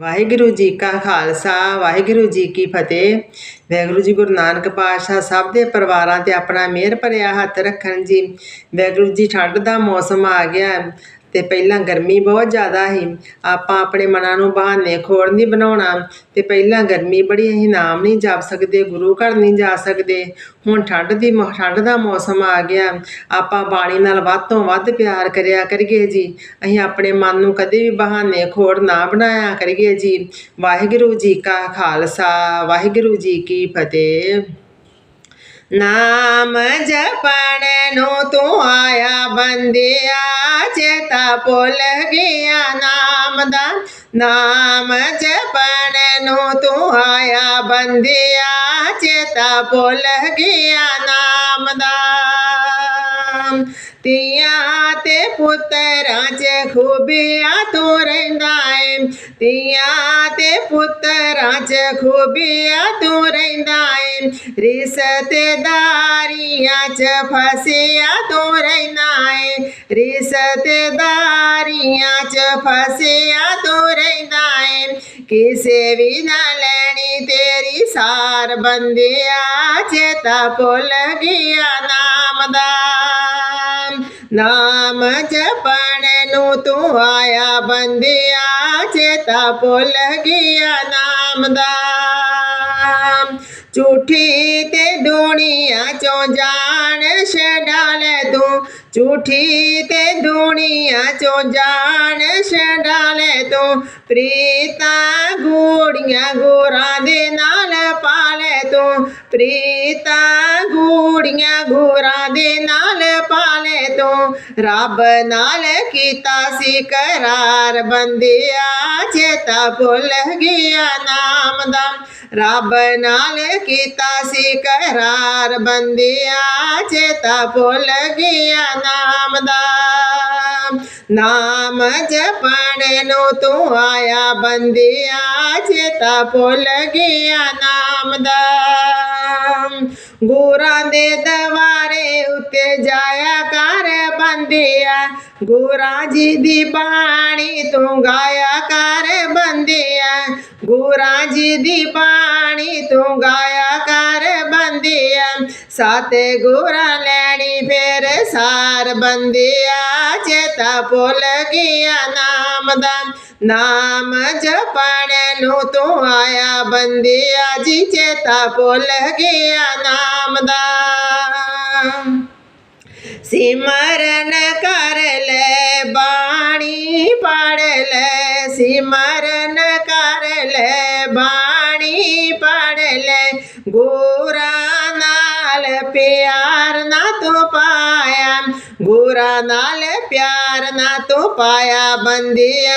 ਵਾਹਿਗੁਰੂ ਜੀ ਕਾ ਖਾਲਸਾ, ਵਾਹਿਗੁਰੂ ਜੀ ਕੀ ਫਤਿਹ। ਵਾਹਿਗੁਰੂ ਜੀ ਗੁਰੂ ਨਾਨਕ ਪਾਤਸ਼ਾਹ ਸਭ ਦੇ ਪਰਿਵਾਰਾਂ ਤੇ ਆਪਣਾ ਮਿਹਰ ਭਰਿਆ ਹੱਥ ਰੱਖਣ ਜੀ। ਵਾਹਿਗੁਰੂ ਜੀ ਠੰਡ ਦਾ ਮੌਸਮ ਆ ਗਿਆ। ਤੇ ਪਹਿਲਾਂ ਗਰਮੀ ਬਹੁਤ ਜ਼ਿਆਦਾ ਸੀ। ਆਪਾਂ ਆਪਣੇ ਮਨਾਂ ਨੂੰ ਬਹਾਨੇ ਖੋੜ ਨਹੀਂ ਬਣਾਉਣਾ। ਤੇ ਪਹਿਲਾਂ ਗਰਮੀ ਬੜੀ, ਅਸੀਂ ਨਾਮ ਨਹੀਂ ਜਪ ਸਕਦੇ, ਗੁਰੂ ਘਰ ਨਹੀਂ ਜਾ ਸਕਦੇ। ਹੁਣ ਠੰਡ ਦੀ ਮੌ- ਠੰਡ ਦਾ ਮੌਸਮ ਆ ਗਿਆ। ਆਪਾਂ ਬਾਣੀ ਨਾਲ ਵੱਧ ਤੋਂ ਵੱਧ ਪਿਆਰ ਕਰਿਆ ਕਰੀਏ ਜੀ। ਅਸੀਂ ਆਪਣੇ ਮਨ ਨੂੰ ਕਦੇ ਵੀ ਬਹਾਨੇ ਖੋੜ ਨਾ ਬਣਾਇਆ ਕਰੀਏ ਜੀ। ਵਾਹਿਗੁਰੂ ਜੀ ਕਾ ਖਾਲਸਾ, ਵਾਹਿਗੁਰੂ ਜੀ ਕੀ ਫਤਿਹ। ਨਾਮ ਜਪਣ ਨੂੰ ਤੂੰ ਆਇਆ ਬੰਦਿਆ। ਚੇਤਾ ਭੁੱਲ ਗਿਆ ਨਾਮ ਦਾ ਨਾਮ ਜਪਣ ਨੂੰ ਤੂੰ ਆਇਆ ਬੰਦਿਆ ਚੇਤਾ ਭੁੱਲ ਗਿਆ ਨਾਮ ਦਾ ਤੀਆਂ ਤੇ ਪੁੱਤਰਾਂ 'ਚ ਖੂਬੀਆਂ ਤੂੰ ਰਹਿੰਦਾ ਏ ਤੀਆਂ ਤੇ ਪੁੱਤਰਾਂ 'ਚ ਫਸਿਆ ਤੂੰ ਰਹਿੰਦਾ ਏ। ਰਿਸ਼ਤੇਦਾਰੀਆਂ 'ਚ ਫਸਿਆ ਤੂੰ ਰਹਿੰਦਾ ਏ। ਕਿਸੇ ਵੀ ਨਾ ਲੈਣੀ ਤੇਰੀ ਸਾਰ ਬੰਦਿਆ ਚੇਤਾ ਭੁੱਲ ਗਿਆ ਨਾਮ ਦਾ। ਨਾਮ ਜਪਣ ਨੂੰ ਤੂੰ ਆਇਆ ਬੰਦਿਆ ਚੇਤਾ ਭੁੱਲ ਗਿਆ ਨਾਮ ਦਾ। ਝੂਠੀ ਤੇ ਦੁਨੀਆ ਚੋਂ ਜਾਣ ਛਡਾਲ ਤੂੰ। ਝੂਠੀ ਤੇ ਦੁਨੀਆ ਚੋਂ ਜਾਣ ਛਡਾਲ ਤੂੰ। ਪ੍ਰੀਤਾਂ ਗੂੜੀਆਂ ਗੋਰਾਂ ਦੇ ਨਾਲ ਪਾਲੇ ਤੂੰ। ਪ੍ਰੀਤਾਂ ਗੂੜੀਆਂ ਗੋਰਾਂ ਦੇ ਨਾਲ ਪਾਲੇ ਤੂੰ। ਰੱਬ ਨਾਲ ਕੀਤਾ ਸੀ ਕਰਾਰ, ਬੰਦਿਆ ਚੇਤਾ ਭੁੱਲ ਗਿਆ ਨਾਮ ਦਾ। ਰੱਬ ਨਾਲ ਕੀਤਾ ਸੀ ਕਰਾਰ, ਬੰਦਿਆ ਚੇਤਾ ਭੁੱਲ ਗਿਆ ਨਾਮ ਦਾ। ਨਾਮ ਜਪਣ ਨੂੰ ਤੂੰ ਆਇਆ, ਬੰਦਿਆ ਚੇਤਾ ਭੁੱਲ ਗਿਆ ਨਾਮ ਦਾ। ਗੁਰਾਂ ਦੇ ਦਵਾਰੇ ਉੱਤੇ ਜਾਇਆ ਕਰ, ਬੰਦਿਆ, ਗੁਰਾਂ ਜੀ ਦੀ ਬਾਣੀ ਤੂੰ ਗਾਇਆ ਕਰ, ਬੰਦਿਆ ਗੁਰਾਂ ਜੀ ਦੀ ਬਾਣੀ ਤੂੰ ਗਾਇਆ ਕਰ ਬੰਦਿਆ। ਸਾਤੇ ਗੁਰਾਂ ਲੈਣੀ ਫੇਰ ਸਾਰ ਬੰਦਿਆ। ਚੇਤਾ ਭੁੱਲ ਗਿਆ ਨਾਮ ਦਾ। ਨਾਮ ਜਪਣ ਨੂੰ ਤੂੰ ਆਇਆ ਬੰਦਿਆ ਜੀ, ਚੇਤਾ ਭੁੱਲ ਗਿਆ ਨਾਮ ਦਾ। ਸਿਮਰਨ ਕਰ ਲੈ ਬਾਣੀ ਪੜ ਲੈ, ਸਿਮਰਨ ਨਾਲ ਪਿਆਰ ਨਾ ਤੂੰ ਪਾਇਆ ਗੋਰਾ ਨਾਲ ਪਿਆਰ ਨਾ ਤੂੰ ਪਾਇਆ ਬੰਦਿਆ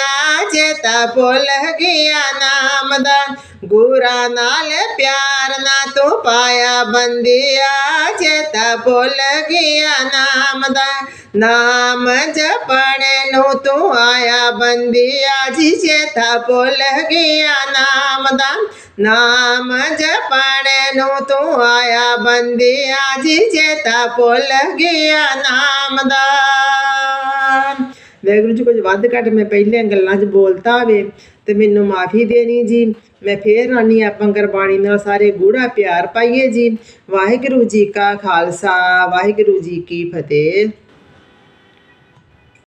ਚੇਤਾ ਭੁੱਲ ਗਿਆ ਨਾਮ ਦਾ ਗੋਰਾ ਨਾਲ ਪਿਆਰ ਨਾ ਤੂੰ ਪਾਇਆ ਬੰਦਿਆ ਚੇਤਾ ਭੁੱਲ ਗਿਆ ਨਾਮ ਦਾ ਨਾਮ ਜਪਣ ਨੂੰ ਤੂੰ ਆਇਆ ਬੰਦਿਆ ਜੀ ਚੇਤਾ ਭੁੱਲ ਗਿਆ ਨਾਮ ਦਾ ਨਾਮ ਜਪਣ ਨੂੰ ਤੂੰ ਆਇਆ ਬੰਦਿਆ ਜੀ ਚੇਤਾ ਭੁੱਲ ਗਿਆ ਨਾਮ ਦਾ ਵਾਹਿਗੁਰੂ ਜੀ ਕੁਝ ਵੱਧ ਘੱਟ ਮੈਂ ਪਹਿਲੀਆਂ ਗੱਲਾਂ 'ਚ ਬੋਲਤਾ ਹੋਵੇ ਤੇ ਮੈਨੂੰ ਮਾਫੀ ਦੇਣੀ ਜੀ। ਮੈਂ ਫੇਰ ਆਨੀ ਆਪਾਂ ਗੁਰਬਾਣੀ ਨਾਲ ਸਾਰੇ ਗੂੜਾ ਪਿਆਰ ਪਾਈਏ ਜੀ। ਵਾਹਿਗੁਰੂ ਜੀ ਕਾ ਖਾਲਸਾ, ਵਾਹਿਗੁਰੂ ਜੀ ਕੀ ਫਤਿਹ।